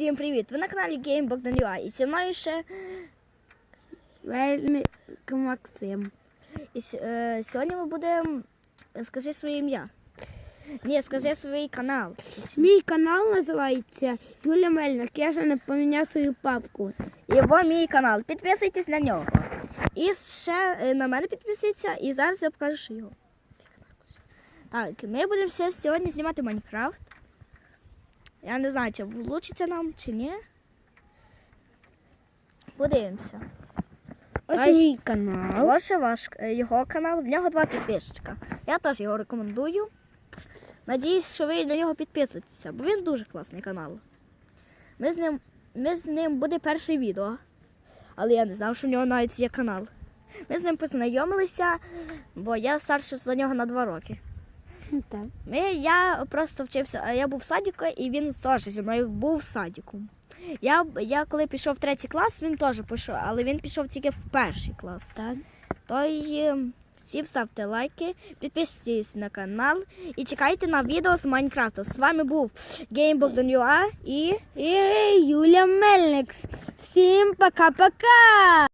Всім привіт! Ви на каналі Game Bogdan.ua і зі мною ще Вельми Максим. і, е, сьогодні ми будемо. Скажи своє ім'я. Ні, скажи свій канал. Мій канал називається Юля Мельник. Я ще не поміняв свою папку. Його мій канал. Підписуйтесь на нього. І ще е, на мене підписуйтесь, і зараз я покажу що його. Так, ми будемо ще сьогодні знімати Майнкрафт. Я не знаю, чи вийде нам, чи ні. Подивимося. Ось мій канал. Ось ваш е, його канал, в нього два підписчика. Я теж його рекомендую. Надіюсь, що ви на нього підписуєтеся, бо він дуже класний канал. Ми з ним, ми з ним буде перше відео, але я не знав, що в нього навіть є канал. Ми з ним познайомилися, бо я старше за нього на два роки. Так. Ми, я просто вчився, а я був в садіку, і він теж зі мною був в садіку. Я, я коли пішов в третій клас, він теж пішов, але він пішов тільки в перший клас. Так. То й е, всі ставте лайки, підписуйтесь на канал і чекайте на відео з Майнкрафту. З вами був GameBogdan.ua і І Юля Мельник. Всім пока-пока!